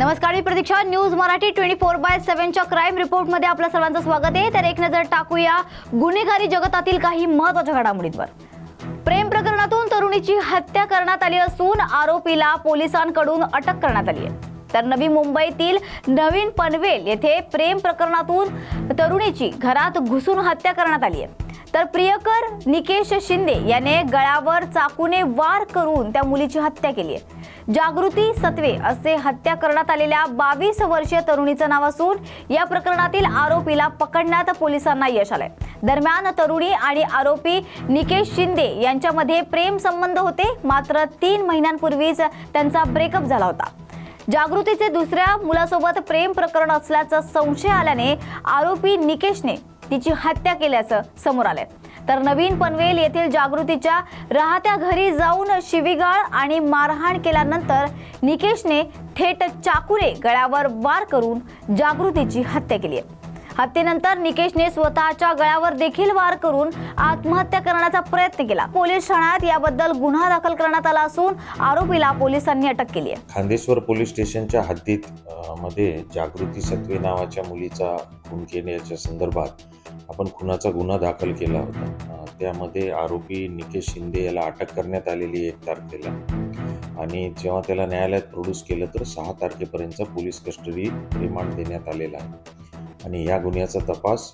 नमस्कार मी Pratiksha. News Marathi twenty four by सेव्हनच्या crime रिपोर्टमध्ये आपलं सर्वांचं स्वागत आहे. तर एक नजर टाकूया गुन्हेगारी जगतातील काही महत्त्वाच्या घडामोडींवर. प्रेम प्रकरणातून तरुणीची हत्या करण्यात आली असून आरोपीला पोलिसांकडून अटक करण्यात आली आहे. तर नवी मुंबईतील नवीन पनवेल येथे प्रेम प्रकरणातून तरुणीची घरात घुसून हत्या करण्यात आली आहे. तर प्रियकर निकेश शिंदे याने गळ्यावर चाकूने वार करून त्या मुलीची हत्या केली आहे. जागृती सत्वे असे हत्या करण्यात आलेल्या बावीस वर्षीय तरुणीचं नाव असून या प्रकरणातील आरोपीला पकडण्यात पोलिसांना यश आलंय. दरम्यान तरुणी आणि आरोपी निकेश शिंदे यांच्यामध्ये प्रेम संबंध होते. मात्र तीन महिन्यांपूर्वीच त्यांचा ब्रेकअप झाला होता. जागृतीचे दुसऱ्या मुलासोबत प्रेम प्रकरण असल्याचा संशय आल्याने आरोपी निकेशने तिची हत्या केल्याचं समोर आलंय. तर नवीन पनवेल येथील जागृतीच्या राहत्या घरी जाऊन शिवीगाळ आणि मारहाण केल्यानंतर निकेशने थेट चाकूने गळ्यावर वार करून जागृतीची हत्या केली आहे. हत्येनंतर निकेशने स्वतःच्या गळ्यावर देखील वार करून आत्महत्या करण्याचा प्रयत्न केला. पोलीस ठाण्यात याबद्दल गुन्हा दाखल करण्यात आला असून आरोपीला पोलिसांनी अटक केली आहे. खांदेश्वर पोलीस स्टेशनच्या हद्दीत मध्ये जागृती सत्वे नावाच्या मुलीचा खून केल्याच्या संदर्भात आपण खुनाचा गुन्हा दाखल केला होता. त्यामध्ये आरोपी निकेश शिंदे याला अटक करण्यात आलेली एक तारखेला. आणि जेव्हा त्याला न्यायालयात प्रोड्यूस केलं तर सहा तारखेपर्यंतचा पोलीस कस्टडी रिमांड देण्यात आलेला आहे. आणि या गुन्ह्याचा तपास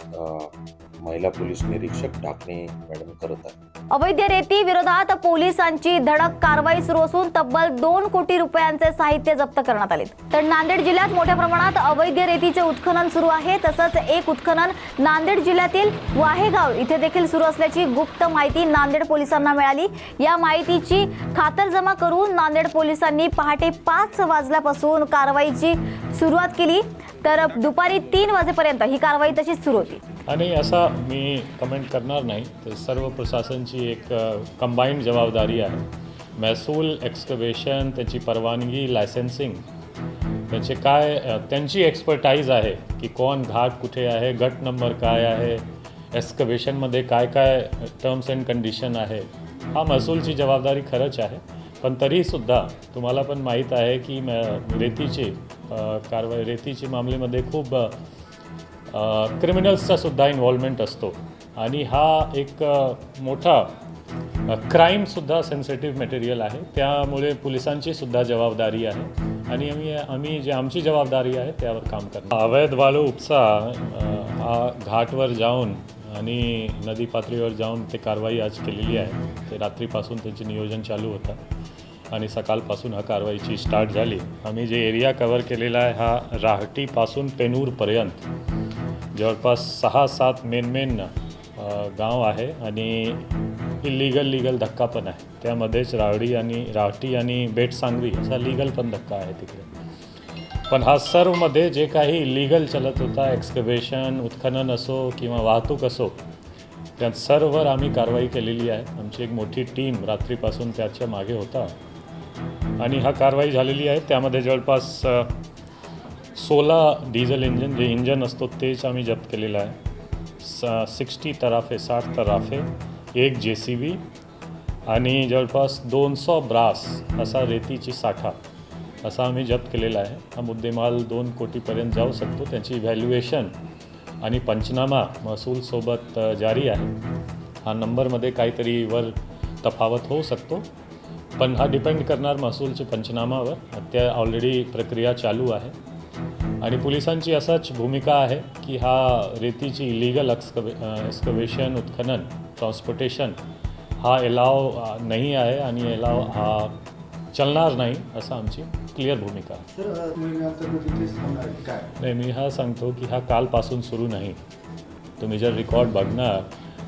महिला पोलीस निरीक्षक ढाकणे मॅडम करत आहे अवैध रेती विरोधात पोलिसांची धडक कारवाई सुरू असून तब्बल दोन कोटी रुपयांचे साहित्य जप्त करण्यात आले तर नांदेड जिल्ह्यात मोठ्या प्रमाणात अवैध रेतीचे उत्खनन सुरू आहे तसंच एक उत्खनन नांदेड जिल्ह्यातील वाहेगाव इथे देखील सुरू असल्याची गुप्त माहिती नांदेड पोलिसांना मिळाली. या माहितीची खातरजमा करून नांदेड पोलिसांनी पहाटे पाच वाजल्यापासून कारवाईची सुरुवात केली. तर दुपारी तीन वाजेपर्यंत ही कारवाई तशीच सुरू होती. आणि असा मी कमेंट करणार नाही. तर सर्व प्रशासनची एक कंबाईंड जबाबदारी आहे. महसूल एक्सकवेशन त्याची परवानगी लायसन्सिंग त्याचे काय त्यांची एक्सपर्टाईज आहे की कोण घाट कुठे आहे गट नंबर काय आहे एक्सकवेशनमध्ये काय काय टर्म्स अँड कंडिशन आहे. हा महसूलची जबाबदारी खरंच आहे. पण तरीसुद्धा तुम्हाला पण माहीत आहे की म- रेतीची कारवाई रेतीची मामलेमध्ये खूप क्रिमिनल्सचा सुद्धा इन्व्हॉल्वमेंट असतो. आणि हा एक मोठा क्राईमसुद्धा सेन्सिटिव्ह मटेरियल आहे. त्यामुळे पोलिसांची सुद्धा जबाबदारी आहे. आणि आम्ही आम्ही जे आमची जबाबदारी आहे त्यावर काम करतो अवैध वाळू उपसा हा घाटवर जाऊन आणि नदी पातळीवर जाऊन ते कारवाई आज केलेली आहे. ते रात्रीपासून त्यांचे नियोजन चालू होतं. आणि सकाळपासून हा कारवाईची स्टार्ट झाली. आम्ही जे एरिया कवर केलेला आहे हा राहटीपासून पेनूरपर्यंत. जवळपास सहा सात मेन मेन गाव आहे आणि इलिगल लिगल धक्का पण आहे. त्यामध्येच रावडी आणि रावटी आणि बेट सांगवी असा लिगल पण धक्का आहे तिकडे. पण हा सर्वमध्ये जे काही इलिगल चलत होता एक्सकवेशन उत्खनन असो किंवा वाहतूक असो त्या सर्ववर आम्ही कारवाई केलेली आहे. आमची एक मोठी टीम रात्रीपासून त्याच्यामागे होता. आणि हा कारवाई झालेली आहे. त्यामध्ये जवळपास सोला सोळा डिझेल इंजन जे इंजन असतो तेच आम्ही जप्त केलेलं आहे. स सिक्स्टी तराफे साठ तराफे एक जे सी बी आणि जवळपास दोन सौ ब्रास असा रेतीची साठा असा आम्ही जप्त केलेला आहे. हा मुद्देमाल दोन कोटीपर्यंत जाऊ शकतो. त्याची व्हॅल्युएशन आणि पंचनामा महसूलसोबत जारी आहे. हा नंबरमध्ये काहीतरी वर तफावत होऊ शकतो. पण हा डिपेंड करणार महसूलचे पंचनामावर. त्या ऑलरेडी प्रक्रिया चालू आहे. आणि पोलिसांची असाच भूमिका आहे की हा रेतीची इलिगल एक्सकवे एक्सकवेशन उत्खनन ट्रान्सपोर्टेशन हा एलाव नाही आहे आणि एलाव हा चलणार नाही असं आमची क्लिअर भूमिका नाही मी हा सांगतो की हा कालपासून सुरू नाही. तुम्ही जर रेकॉर्ड बघणार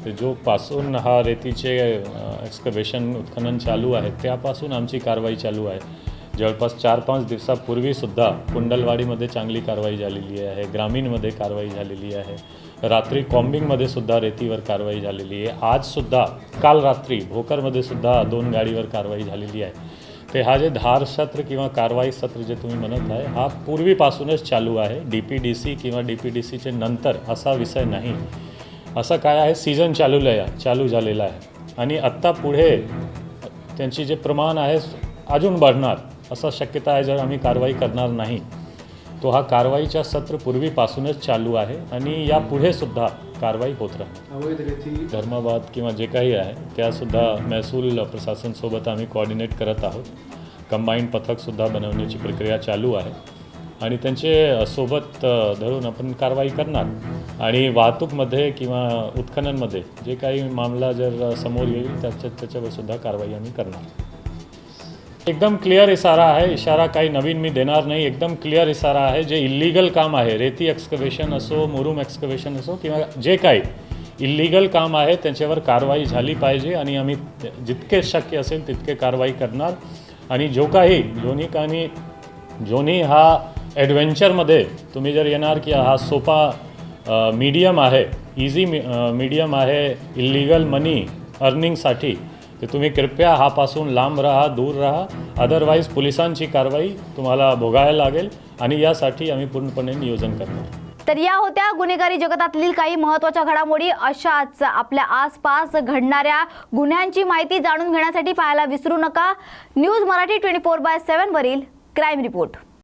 ते जो पासून हा रेतीचे एक्सकवेशन उत्खनन चालू आहे. त्यापासून आमची कारवाई चालू आहे. जवळपास चार पाच दिवसापूर्वीसुद्धा कुंडलवाडीमध्ये चांगली कारवाई झालेली आहे ग्रामीणमध्ये कारवाई झालेली आहे. रात्री कॉम्बिंगमध्ये सुद्धा रेतीवर कारवाई झालेली आहे. आजसुद्धा काल रात्री भोकरमध्ये सुद्धा दोन गाडीवर कारवाई झालेली आहे. ते हा जे धार सत्र किंवा कारवाई सत्र जे तुम्ही म्हणत आहे हा पूर्वीपासूनच चालू आहे. डी पी डी सी किंवा डी पी डी सीचे नंतर असा विषय नाही. असं काय आहे? सीझन चालू आहे चालू झालेला आहे. आणि आत्ता पुढे त्यांची जे प्रमाण आहे अजून वाढणार असा शक्यता आहे जर आम्ही कारवाई करणार नाही. तो हा कारवाईच्या सत्र पूर्वीपासूनच चालू आहे आणि यापुढे सुद्धा कारवाई होत राहणार. धर्माबाद किंवा जे काही आहे त्यासुद्धा महसूल प्रशासनसोबत आम्ही कोऑर्डिनेट करत आहोत. कंबाईंड पथकसुद्धा बनवण्याची प्रक्रिया चालू आहे. आणि त्यांचे सोबत धरून आपण कारवाई करणार. आणि वाहतूकमध्ये किंवा उत्खननमध्ये जे काही मामला जर समोर येईल त्याच्या त्याच्यावर सुद्धा कारवाई आम्ही करणार. एकदम क्लिअर इशारा आहे. इशारा काही नवीन मी देणार नाही. एकदम क्लिअर इशारा आहे. जे इल्लिगल काम आहे रेती एक्सकवेशन असो मुरुम एक्सकवेशन असो किंवा जे काही इल्लिगल काम आहे त्याच्यावर कारवाई झाली पाहिजे आणि आम्ही जितके शक्य असेल तितके कारवाई करणार. आणि जो काही जोनी काही जोनी हा ॲडव्हेंचरमध्ये तुम्ही जर येणार की हा सोपा मीडियम आहे इझी मीडियम आहे इलिगल मनी अर्निंगसाठी तर तुम्ही कृपया हापासून लांब राहा दूर राहा. अदरवाईज पोलिसांची कारवाई तुम्हाला भोगायला लागेल आणि यासाठी आम्ही पूर्णपणे नियोजन करणार. तर या होत्या गुन्हेगारी जगतातील काही महत्त्वाच्या घडामोडी. अशाच आपल्या आसपास घडणाऱ्या गुन्ह्यांची माहिती जाणून घेण्यासाठी पाहायला विसरू नका. News Marathi twenty four by seven वरील क्राईम रिपोर्ट